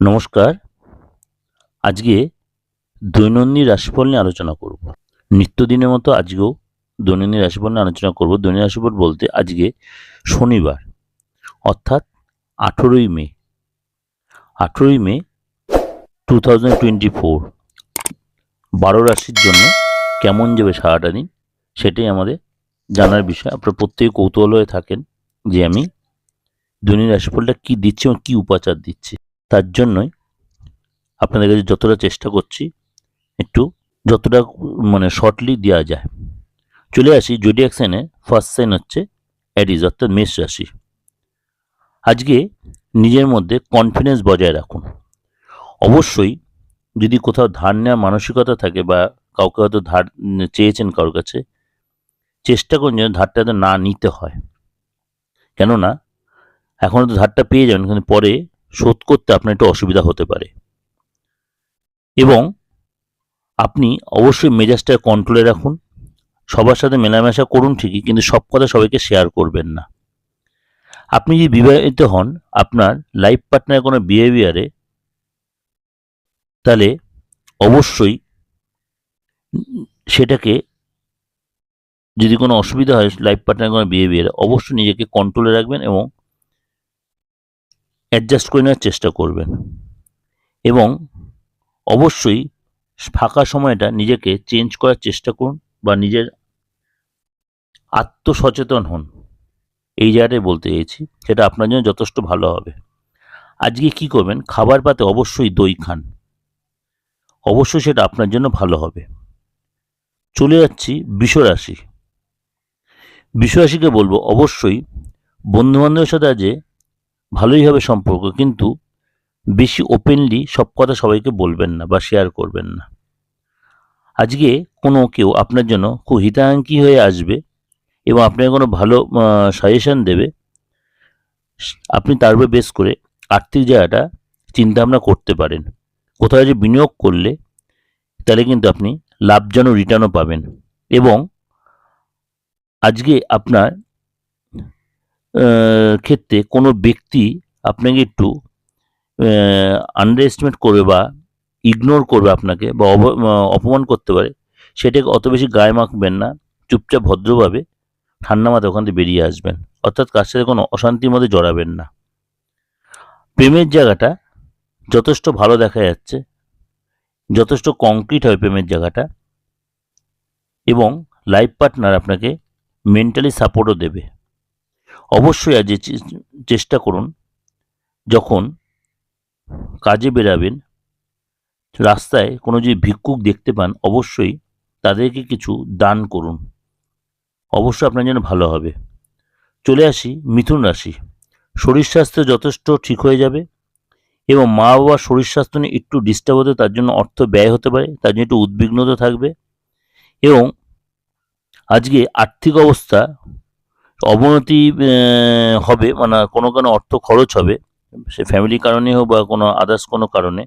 নমস্কার। আজকে দৈনন্দিন রাশিফল নিয়ে আলোচনা করব। নিত্যদিনের মতো আজকেও দৈনন্দিন রাশিফল নিয়ে আলোচনা করব। দৈনন্দিন রাশিফল বলতে আজকে শনিবার, অর্থাৎ আঠেরোই মে আঠেরোই মে টু থাউজেন্ড টোয়েন্টি ফোর বারো রাশির জন্য কেমন যাবে সারাটা দিন? সেটাই আমাদের জানার বিষয়। আপনারা প্রত্যেকে কৌতূহল হয়ে থাকেন যে আমি দৈনিক রাশিফলটা কী দিচ্ছি এবং কী উপাচার দিচ্ছি। তার জন্যই আপনাদের কাছে যতটা চেষ্টা করছি, একটু যতটা মানে শর্টলি দেওয়া যায়। চলে আসি জোডিয়াক সাইনে ফার্স্ট সাইন হচ্ছে অ্যাডিজ অর্থাৎ মেষ রাশি। আজকে নিজের মধ্যে কনফিডেন্স বজায় রাখুন। অবশ্যই যদি কোথাও ধার নেওয়ার মানসিকতা থাকে বা কাউকে হয়তো ধার চেয়েছেন কারোর কাছে, চেষ্টা করুন যেন ধারটা না নিতে হয়। কেননা এখন তো ধারটা পেয়ে যাবেন, কিন্তু পরে শোধ করতে আপনার একটু অসুবিধা হতে পারে। এবং আপনি অবশ্যই মেজাজটা কন্ট্রোলে রাখুন। সবার সাথে মেলামেশা করুন ঠিকই, কিন্তু সব কথা সবাইকে শেয়ার করবেন না। আপনি যদি বিবাহিত হন, আপনার লাইফ পার্টনারের কোনো বিহেভিয়ারে তাহলে অবশ্যই সেটাকে যদি কোনো অসুবিধা হয় লাইফ পার্টনারের কোনো বিহেভিয়ারে অবশ্যই নিজেকে কন্ট্রোলে রাখবেন এবং অ্যাডজাস্ট করে নেওয়ার চেষ্টা করবেন। এবং অবশ্যই ফাঁকা সময়টা নিজেকে চেঞ্জ করার চেষ্টা করুন বা নিজের আত্মসচেতন হন। এই জায়গাটাই বলতে চাইছি, সেটা আপনার জন্য যথেষ্ট ভালো হবে। আজকে কি করবেন? খাবার পাতে অবশ্যই দই খান। অবশ্যই সেটা আপনার জন্য ভালো হবে। চলে যাচ্ছি বিশ্বরাশি বিশ্বরাশিকে বলব, অবশ্যই বন্ধুবান্ধবের সাথে আজকে ভালোই হবে সম্পর্ক, কিন্তু বেশি ওপেনলি সব কথা সবাইকে বলবেন না বা শেয়ার করবেন না। আজকে কোনো কেউ আপনার জন্য খুব হিতাকাঙ্ক্ষী হয়ে আসবে এবং আপনাকে কোনো ভালো সাজেশন দেবে, আপনি তার উপরে বেস করে আর্থিক জায়গাটা চিন্তাভাবনা করতে পারেন। কোথাও যে বিনিয়োগ করলে তাহলে কিন্তু আপনি লাভজনক রিটার্নও পাবেন এবং আজকে আপনার ক্ষেত্রে কোনো ব্যক্তি আপনাকে একটু আন্ডার এস্টিমেট করবে বা ইগনোর করবে আপনাকে বা অপমান করতে পারে, সেটাকে অত বেশি গায়ে মাখবেন না, চুপচাপ ভদ্রভাবে ঠান্ডা মাথায় ওখান থেকে বেরিয়ে আসবেন। অর্থাৎ কার সাথে কোনো অশান্তির মধ্যে জড়াবেন না। প্রেমের জায়গাটা যথেষ্ট ভালো দেখা যাচ্ছে, যথেষ্ট কংক্রিট হয় প্রেমের জায়গাটা এবং লাইফ পার্টনার আপনাকে মেন্টালি সাপোর্টও দেবে। অবশ্যই আজ চেষ্টা করুন। যখন কাজে বেরাবেন, রাস্তায় কোনো যদি ভিক্ষুক দেখতে পান, অবশ্যই তাদেরকে কিছু দান করুন। অবশ্যই আপনার জন্য ভালো হবে। চলে আসি মিথুন রাশি। শরীর স্বাস্থ্য যথেষ্ট ঠিক হয়ে যাবে এবং মা বাবার শরীর স্বাস্থ্য নিয়ে একটু ডিস্টার্ব হতে, তার জন্য অর্থ ব্যয় হতে পারে, তার জন্য একটু উদ্বিগ্নতা থাকবে এবং আজকে আর্থিক অবস্থা অবনতি হবে মানে কোনো কোনো অর্থ খরচ হবে, সে ফ্যামিলির কারণে হোক বা কোনো আদার্স কোনো কারণে।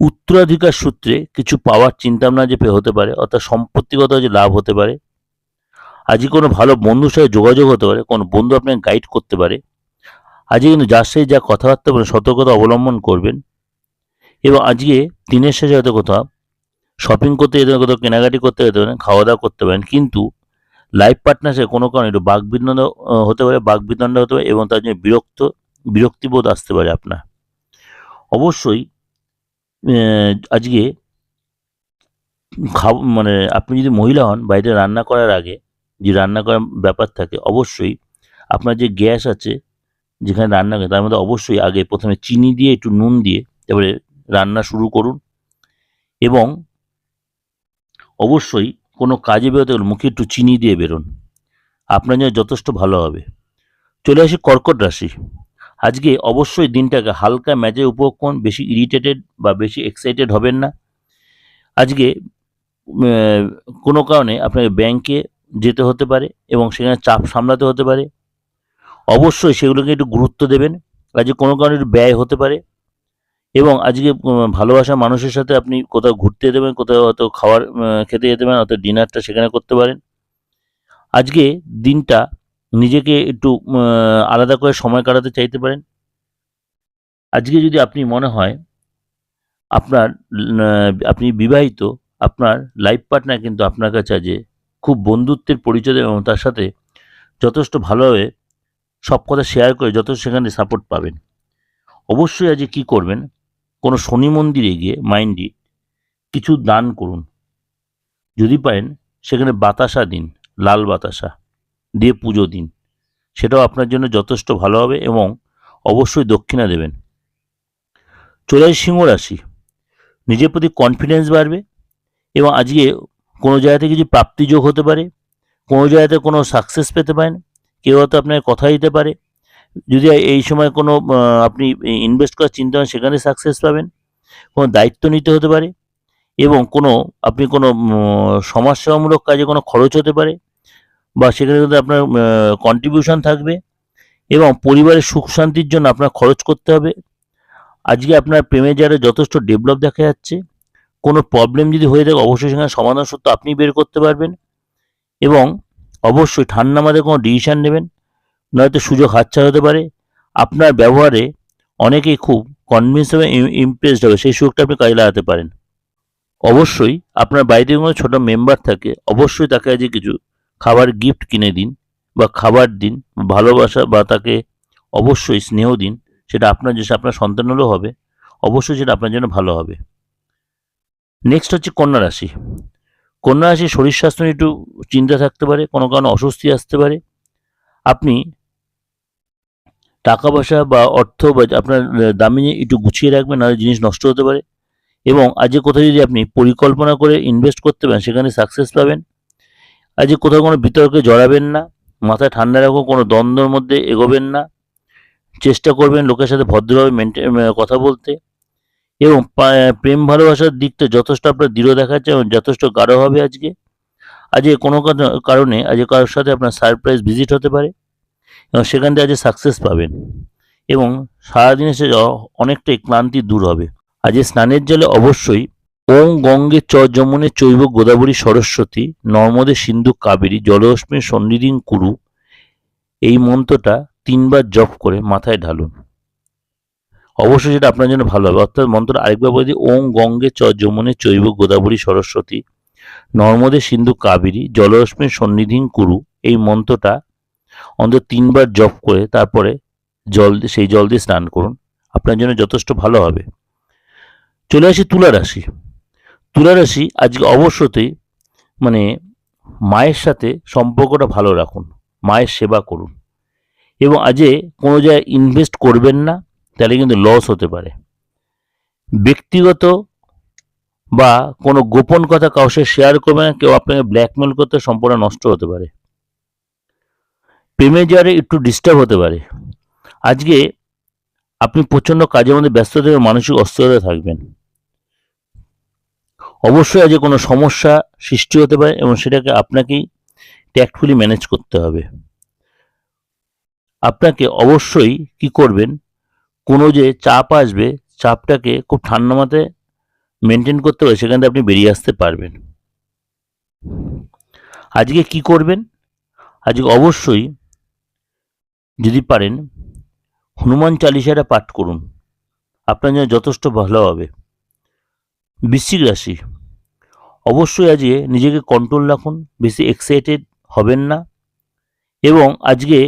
উত্তরাধিকার সূত্রে কিছু পাওয়ার চিন্তাভাবনা যে হতে পারে, অর্থাৎ সম্পত্তিগত যে লাভ হতে পারে আজকে কোনো ভালো বন্ধুর সাথে যোগাযোগ হতে পারে, কোনো বন্ধু আপনাকে গাইড করতে পারে আজকে কিন্তু যার সাথে যা কথাবার্তা বলে সতর্কতা অবলম্বন করবেন, এবং আজকে দিনের শেষে হয়তো কোথাও শপিং করতে যেতে কোথাও কেনাকাটি করতে যেতে পারেন, খাওয়া দাওয়া করতে পারেন, কিন্তু লাইফ পার্টনারশিপ কোনো কারণে একটু বাকবিদ্বন্দ্ব হতে পারে বাকবিদ্বন্দ্ব হতে পারে এবং তার জন্য বিরক্ত, বিরক্তিবোধ আসতে পারে আপনার। অবশ্যই আজকে খাব মানে আপনি যদি মহিলা হন বাইরে রান্না করার আগে যে রান্না করার ব্যাপার থাকে, অবশ্যই আপনার যে গ্যাস আছে, যেখানে রান্না করে তার মধ্যে অবশ্যই আগে প্রথমে চিনি দিয়ে, একটু নুন দিয়ে তারপরে রান্না শুরু করুন। এবং অবশ্যই কোনো কাজে বেরোতে গেলে মুখে একটু চিনি দিয়ে বেরোন। আপনার জন্য যথেষ্ট ভালো হবে। চলে আসি কর্কট রাশি। আজকে অবশ্যই দিনটাকে হালকা ম্যাচে উপভোগ বেশি ইরিটেটেড বা বেশি এক্সাইটেড হবেন না। আজকে কোনো কারণে আপনাকে ব্যাংকে যেতে হতে পারে এবং সেখানে চাপ সামলাতে হতে পারে। অবশ্যই সেগুলোকে একটু গুরুত্ব দেবেন। আজকে কোনো কারণে একটু ব্যয় হতে পারে। এবং আজকে ভালোবাসা মানুষের সাথে আপনি কোথাও ঘুরতে দেবেন, কোথাও হয়তো খাওয়ার খেতে যেতে পারেন অর্থাৎ ডিনারটা সেখানে করতে পারেন। আজকে দিনটা নিজেকে একটু আলাদা করে সময় কাটাতে চাইতে পারেন। আজকে যদি আপনি মনে হয় আপনার আপনি বিবাহিত, আপনার লাইফ পার্টনার কিন্তু আপনার কাছে আজ খুব বন্ধুত্বের পরিচয় এবং তার সাথে যথেষ্ট ভালোভাবে সব কথা শেয়ার করে যথেষ্ট সেখানে সাপোর্ট পাবেন। অবশ্যই আজকে কী করবেন? কোনো শনি মন্দিরে গিয়ে মাইন্ডে কিছু দান করুন। যদি পারেন, সেখানে বাতাসা দিন, লাল বাতাসা দিয়ে পুজো দিন। সেটাও আপনার জন্য যথেষ্ট ভালো হবে এবং অবশ্যই দক্ষিণা দেবেন। চলে আসি সিংহ রাশি। নিজের প্রতি কনফিডেন্স বাড়বে এবং আজকে কোনো জায়গাতে কিছু প্রাপ্তিযোগ হতে পারে, কোনো জায়গাতে কোনো সাকসেস পেতে পারেন, কেউ হয়তো আপনাকে কথা দিতে পারে যদি এই সময় কোনো আপনি ইনভেস্ট করার চিন্তা করেন সেখানে সাকসেস পাবেন। কোনো দায়িত্ব নিতে হতে পারে এবং কোনো, আপনি কোনো সমাজসেবামূলক কাজে কোনো খরচ হতে পারে বা সেখানে কিন্তু আপনার কন্ট্রিবিউশন থাকবে এবং পরিবারের সুখ শান্তির জন্য আপনার খরচ করতে হবে। আজকে আপনার প্রেমে যারা যথেষ্ট ডেভেলপ দেখা যাচ্ছে, কোনো প্রবলেম যদি হয়ে থাকে, অবশ্যই সেখানে সমাধান সত্য আপনি বের করতে পারবেন এবং অবশ্যই ঠান্ডা মাথায় কোনো ডিসিশান নেবেন। নয়তো সুযোগ হাতছাড়া হতে পারে। আপনার ব্যবহারে অনেকেই খুব কনভিন্স হবে ইমপ্রেসড হবে, সেই সুযোগটা আপনি কাজে লাগাতে পারেন। অবশ্যই আপনার বাড়িতে কোনো ছোটো মেম্বার থাকে, অবশ্যই তাকে আজকে কিছু খাবার গিফট কিনে দিন বা খাবার দিন, ভালোবাসা বা তাকে অবশ্যই স্নেহ দিন, সেটা আপনার যে আপনার সন্তান হলেও হবে, অবশ্যই সেটা আপনার জন্য ভালো হবে। নেক্সট হচ্ছে কন্যা রাশি। কন্যা রাশি শরীর স্বাস্থ্য নিয়ে একটু চিন্তা থাকতে পারে, কোনো কারণে অস্বস্তি আসতে পারে। আপনি টাকা পয়সা বা অর্থ বা আপনার দামি একটু গুছিয়ে রাখবেন, নাহলে জিনিস নষ্ট হতে পারে। এবং আজকে কোথাও যদি আপনি পরিকল্পনা করে ইনভেস্ট করতে পারেন, সেখানে সাকসেস পাবেন। আজকে কোথাও কোনো বিতর্কে জড়াবেন না, মাথায় ঠান্ডা রাখো কোনো দ্বন্দ্বের মধ্যে এগোবেন না। চেষ্টা করবেন লোকের সাথে ভদ্রভাবে কথা বলতে। এবং প্রেম ভালোবাসার দিকটা যথেষ্ট আপনার দৃঢ় দেখাচ্ছে এবং যথেষ্ট গাঢ় হবে আজকে। আজকে কোনো কারণে আজকে কারোর সাথে আপনার সারপ্রাইজ ভিজিট হতে পারে। এবং সেখান থেকে আজকে সাকসেস পাবেন। এবং সারাদিনে সে অ- অনেকটাই ক্লান্তি দূর হবে। আজকে স্নানের জলে অবশ্যই ওং গঙ্গে চ যমুনে চৈব গোদাবরী সরস্বতী নর্মদে সিন্ধু কাবেরী জলঅশ্মী সন্নিধিং কুরু এই মন্ত্রটা তিনবার জপ করে মাথায় ঢালুন। অবশ্যই সেটা আপনার জন্য ভালো হবে। অর্থাৎ মন্ত্রটা আরেকবার বলে ওং গঙ্গে চ যমুনে চৈব গোদাবরী সরস্বতী নর্মদে সিন্ধু কাবেরী জলরশ্মি সন্নিধিং কুরু এই মন্ত্রটা অন্তত তিনবার জপ করে তারপরে জল সেই জল দিয়ে স্নান করুন। আপনার জন্য যথেষ্ট ভালো হবে। চলে আসি তুলা রাশি। তুলা রাশি আজকে অবশ্যই মানে মায়ের সাথে সম্পর্কটা ভালো রাখুন। মায়ের সেবা করুন। এবং আজে কোনো জায়গায় ইনভেস্ট করবেন না, তাহলে কিন্তু লস হতে পারে। ব্যক্তিগত বা কোনো গোপন কথা সাথে শেয়ার করবে না, কেউ আপনাকে ব্ল্যাকমেল করতে সম্পূর্ণ নষ্ট হতে পারে। প্রেমে যারে একটু ডিস্টার্ব হতে পারে। আজকে আপনি প্রচণ্ড কাজের মধ্যে ব্যস্ত থেকে মানসিক অস্থিরতা থাকবেন। অবশ্যই আজকে কোনো সমস্যা সৃষ্টি হতে পারে এবং সেটাকে আপনাকেই ট্যাক্টফুলি ম্যানেজ করতে হবে। আপনাকে অবশ্যই কি করবেন? কোনো যে চাপ আসবে, চাপটাকে খুব ঠান্ডা মাথায় মেনটেন করতে হবে, সেখান থেকে আপনি বেরিয়ে আসতে পারবেন। আজকে কি করবেন? আজকে অবশ্যই যদি পারেন, হনুমান চালিসাটা পাঠ করুন। আপনার জন্য যথেষ্ট ভালো হবে। বৃশ্চিক রাশি, অবশ্যই আজকে নিজেকে কন্ট্রোল রাখুন, বেশি এক্সাইটেড হবেন না এবং আজকে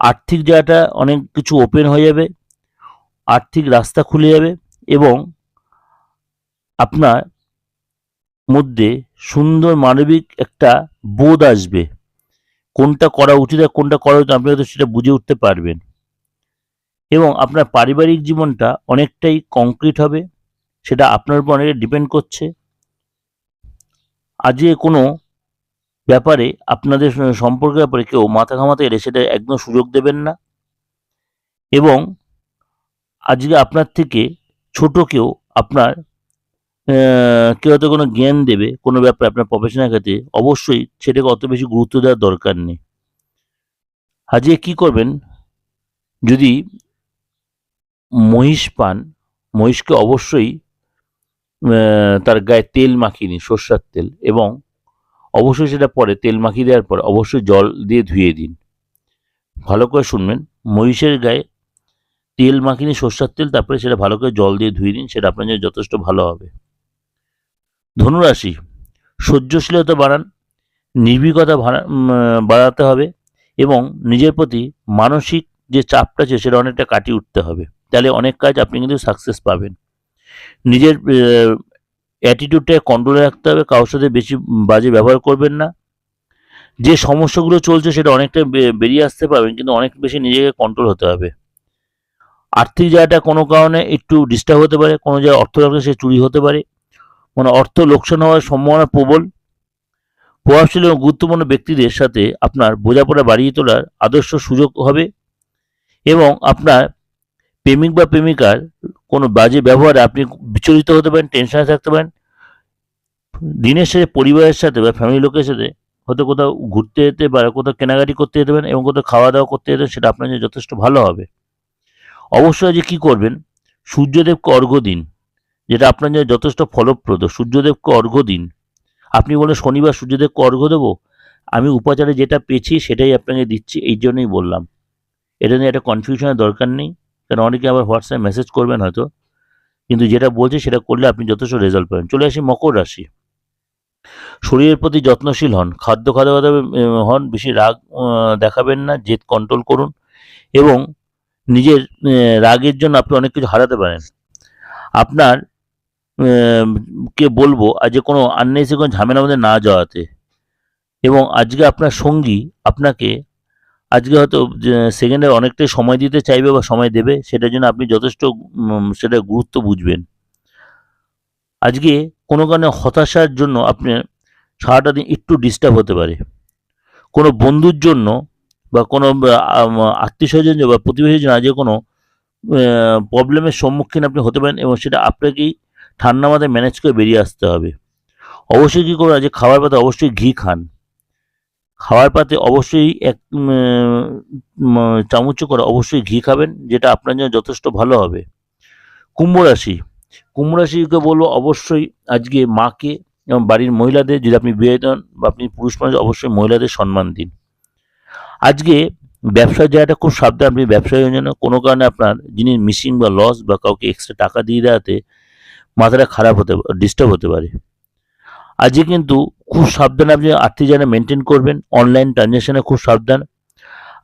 আর্থিক জায়গাটা অনেক কিছু ওপেন হয়ে যাবে, আর্থিক রাস্তা খুলে যাবে এবং আপনার মধ্যে সুন্দর মানবিক একটা বোধ আসবে। কোনটা করা উচিত আর কোনটা করা উচিত আপনি হয়তো সেটা বুঝে উঠতে পারবেন। এবং আপনার পারিবারিক জীবনটা অনেকটাই কংক্রিট হবে, সেটা আপনার উপর অনেকটা ডিপেন্ড করছে। আজকে কোনো ব্যাপারে আপনাদের সম্পর্কের ব্যাপারে কেউ মাথা ঘামাতে এলে সেটা একদম সুযোগ দেবেন না। এবং আজকে আপনার থেকে ছোট কেউ আপনার কেউ হয়তো কোনো জ্ঞান দেবে, কোনো ব্যাপারে আপনার প্রফেশনাল ক্ষেত্রে অবশ্যই সেটাকে অত বেশি গুরুত্ব দেওয়ার দরকার নেই। আজকে কি করবেন? যদি মহিষ পান, মহিষকে অবশ্যই তার গায়ে তেল মাখিয়ে নিন, সর্ষার তেল, এবং অবশ্যই সেটা পরে, তেল মাখিয়ে দেওয়ার পর অবশ্যই জল দিয়ে ধুয়ে দিন। ভালো করে শুনবেন, মহিষের গায়ে তেল মাখিনি সর্ষার তেল, তারপরে সেটা ভালো করে জল দিয়ে ধুয়ে দিন সেটা আপনার জন্য যথেষ্ট ভালো হবে। ধনুরাশি, সহ্যশীলতা বাড়ান, নির্ভীকতা বাড়া- বাড়াতে হবে এবং নিজের প্রতি মানসিক যে চাপটা আছে সেটা অনেকটা কাটিয়ে উঠতে হবে। তাহলে অনেক কাজ আপনি কিন্তু সাকসেস পাবেন। নিজের অ্যাটিটিউডটাকে কন্ট্রোলে রাখতে হবে, কারোর সাথে বেশি বাজে ব্যবহার করবেন না। যে সমস্যাগুলো চলছে সেটা অনেকটা বেরিয়ে আসতে পারবেন, কিন্তু অনেক বেশি নিজেকে কন্ট্রোল হতে হবে। আর্থিক জায়গাটা কোনো কারণে একটু ডিস্টার্ব হতে পারে, কোনো জায়গায় অর্থ সে চুরি হতে পারে। মানে অর্থ লোকসান হওয়ার সম্ভাবনা প্রবল। প্রভাবশালী এবং গুরুত্বপূর্ণ ব্যক্তিদের সাথে আপনার বোঝাপড়া বাড়িয়ে তোলার আদর্শ সুযোগ হবে এবং আপনার প্রেমিক বা প্রেমিকার কোনো বাজে ব্যবহারে আপনি বিচলিত হতে পারেন, টেনশনে থাকতে পারেন। দিনের শেষে পরিবারের সাথে বা ফ্যামিলি লোকের সাথে হয়তো কোথাও ঘুরতে যেতে বা কোথাও কেনাকাটি করতে যেতে পারেন এবং কোথাও খাওয়া দাওয়া করতে যেতে সেটা আপনার জন্য যথেষ্ট ভালো হবে। অবশ্যই যে কী করবেন? সূর্যদেবকে অর্ঘ্য দিন। যেটা আপনার জন্য যথেষ্ট ফলপ্রদ। সূর্যদেবকে অর্ঘ্য দিন। আপনি বলেন শনিবার সূর্যদেবকে অর্ঘ্য দেবো? আমি উপাচারে যেটা পেয়েছি সেটাই আপনাকে দিচ্ছি, এই জন্যই বললাম। এটা নিয়ে একটা কনফিউশনের দরকার নেই কারণ অনেকে আবার হোয়াটসঅ্যাপে মেসেজ করবেন হয়তো। কিন্তু যেটা বলছে সেটা করলে আপনি যথেষ্ট রেজাল্ট পাবেন। চলে আসি মকর রাশি। শরীরের প্রতি যত্নশীল হন। খাদ্য খাদ্য হন, বেশি রাগ দেখাবেন না, জেদ কন্ট্রোল করুন এবং নিজের রাগের জন্য আপনি অনেক কিছু হারাতে পারেন। আপনার কে বলব আজ কোনো আননেসে কোনো ঝামেলার মধ্যে না যাওয়াতে। এবং আজকে আপনার সঙ্গী আপনাকে আজকে হয়তো সেকেন্ডে অনেকটাই সময় দিতে চাইবে বা সময় দেবে, সেটার জন্য আপনি যথেষ্ট সেটা গুরুত্ব বুঝবেন। আজকে কোনো কারণে হতাশার জন্য আপনি সারাটা দিন একটু ডিস্টার্ব হতে পারে। কোনো বন্ধুর জন্য বা কোনো আত্মীয় স্বজন বা প্রতিবেশীর জন্য আজকে কোনো প্রবলেমের সম্মুখীন আপনি হতে পারেন এবং সেটা আপনাকেই ঠান্ডা মাথায় ম্যানেজ করে বেরিয়ে আসতে হবে। অবশ্যই কী করুন যে খাবার পাতে অবশ্যই ঘি খান। খাওয়ার পাতে অবশ্যই এক চামচ করে অবশ্যই ঘি খাবেন, যেটা আপনার জন্য যথেষ্ট ভালো হবে। কুম্ভ রাশি, কুম্ভ রাশিকে বলব অবশ্যই আজকে মাকে এবং বাড়ির মহিলাদের, যদি আপনি বিয়ে হন বা আপনি পুরুষ মানুষ, অবশ্যই মহিলাদের সম্মান দিন। আজকে ব্যবসার জায়গাটা খুব সাবধান, আপনি ব্যবসায়ী জন্য কোনো কারণে আপনার, যিনি মিসিং বা লস বা কাউকে এক্সট্রা টাকা দিয়ে দেওয়াতে মাথাটা খারাপ হতে ডিস্টার্ব হতে পারে। আজকে কিন্তু খুব সাবধানে আপনি আর্থিক জায়গা মেনটেন করবেন অনলাইন ট্রানজ্যাকশনে খুব সাবধান।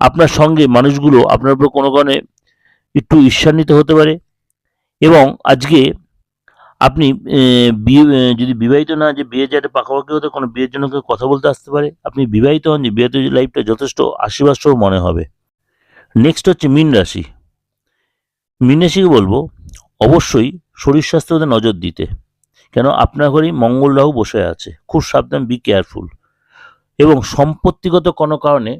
আপনার সঙ্গে মানুষগুলো আপনার উপর কোনো কারণে একটু ঈর্ষান্বিত হতে পারে এবং আজকে আপনি বিয়ে যদি বিবাহিত না, যে বিয়ে যাতে পাকাপাকি হতে, কোনো বিয়ের জন্য কেউ কথা বলতে আসতে পারে, আপনি বিবাহিত হন, যে বিয়েতে লাইফটা যথেষ্ট আশীর্বাদ মনে হবে। নেক্সট হচ্ছে মীন রাশি। মীন রাশিকে বলব অবশ্যই শরীর স্বাস্থ্যতে নজর দিতে। কেন? আপনার ঘরেই মঙ্গল রাহু বসে আছে। খুব সাবধান বি কেয়ারফুল এবং সম্পত্তিগত কোনো কারণে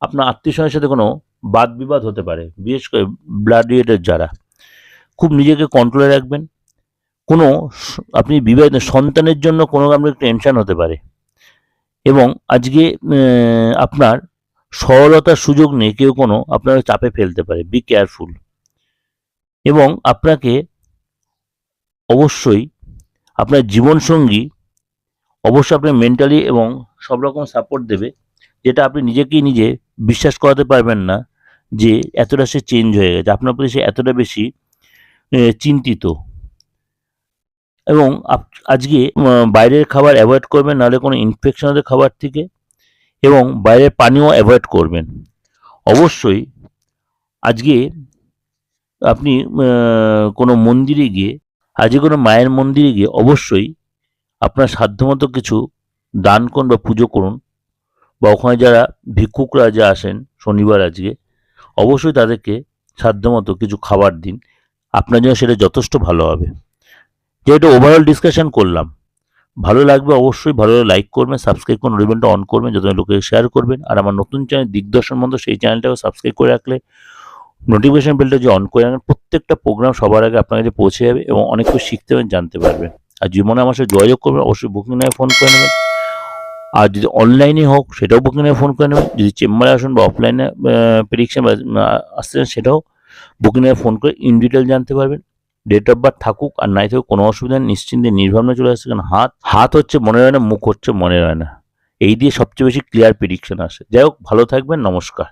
আপনার আত্মীয় স্বজনের সাথে কোনো বাদ বিবাদ হতে পারে, বিশেষ করে ব্লাড রিলেটেড যারা। খুব নিজেকে কন্ট্রোলে রাখবেন। কোনো আপনি বিবাহিত সন্তানের জন্য কোনো আপনার টেনশান হতে পারে। এবং আজকে আপনার সরলতার সুযোগ নেই কেউ কোনো আপনার চাপে ফেলতে পারে। বি কেয়ারফুল এবং আপনাকে অবশ্যই আপনার জীবনসঙ্গী অবশ্যই আপনার মেন্টালি এবং সব রকম সাপোর্ট দেবে, যেটা আপনি নিজেকেই নিজে বিশ্বাস করাতে পারবেন না যে এতটা সে চেঞ্জ হয়ে গেছে। আপনার প্রতি সে এতটা বেশি চিন্তিত। এবং আজকে বাইরের খাবার অ্যাভয়েড করবেন, নাহলে কোনো ইনফেকশন হবে খাবার থেকে, এবং বাইরের পানীয় অ্যাভয়েড করবেন। অবশ্যই আজকে আপনি কোনো মন্দিরে গিয়ে আজকে কোনো মায়ের মন্দিরে গিয়ে অবশ্যই আপনার সাধ্যমতো কিছু দান করুন বা পুজো করুন। বা ওখানে যারা ভিক্ষুকরা যে আসেন, শনিবার আজকে, অবশ্যই তাদেরকে সাধ্যমতো কিছু খাবার দিন। আপনার জন্য সেটা যথেষ্ট ভালো হবে। যেহেতু ওভারঅল ডিসকাশন করলাম, ভালো লাগবে অবশ্যই, ভালো লাইক করবেন সাবস্ক্রাইব করুন রিবেনটা অন করবেন যত লোকে শেয়ার করবেন। আর আমার নতুন চ্যানেল দিগদর্শন মন্দ সেই চ্যানেলটাও সাবস্ক্রাইব করে রাখলে নোটিফিকেশন বেলটা যে অন করে রাখেন প্রত্যেকটা প্রোগ্রাম সবার আগে আপনার কাছে পৌঁছে যাবে এবং অনেক কিছু শিখতে পারবেন জানতে পারবেন। আর জীবনে আমার সাথে যোগাযোগ করবেন, অবশ্যই বুকিং নেয় ফোন করে নেবেন। আর যদি অনলাইনে হোক, সেটাও বুকিং নেয় ফোন করে নেবেন। যদি চেম্বারে আসুন বা অফলাইনে প্রেডিকশন আসতে সেটাও বুকিং নেয় ফোন করে ইন ডিটেল জানতে পারবেন। ডেট অফ বার্থ থাকুক আর নাই থাকুক, কোনো অসুবিধা নিশ্চিন্তে নির্ভাবনা চলে আসছে কারণ হাত হাত হচ্ছে মনে হয় না, মুখ হচ্ছে মনে হয় না। এই দিয়ে সবচেয়ে বেশি ক্লিয়ার প্রেডিকশন আসে। যাই হোক, ভালো থাকবেন, নমস্কার।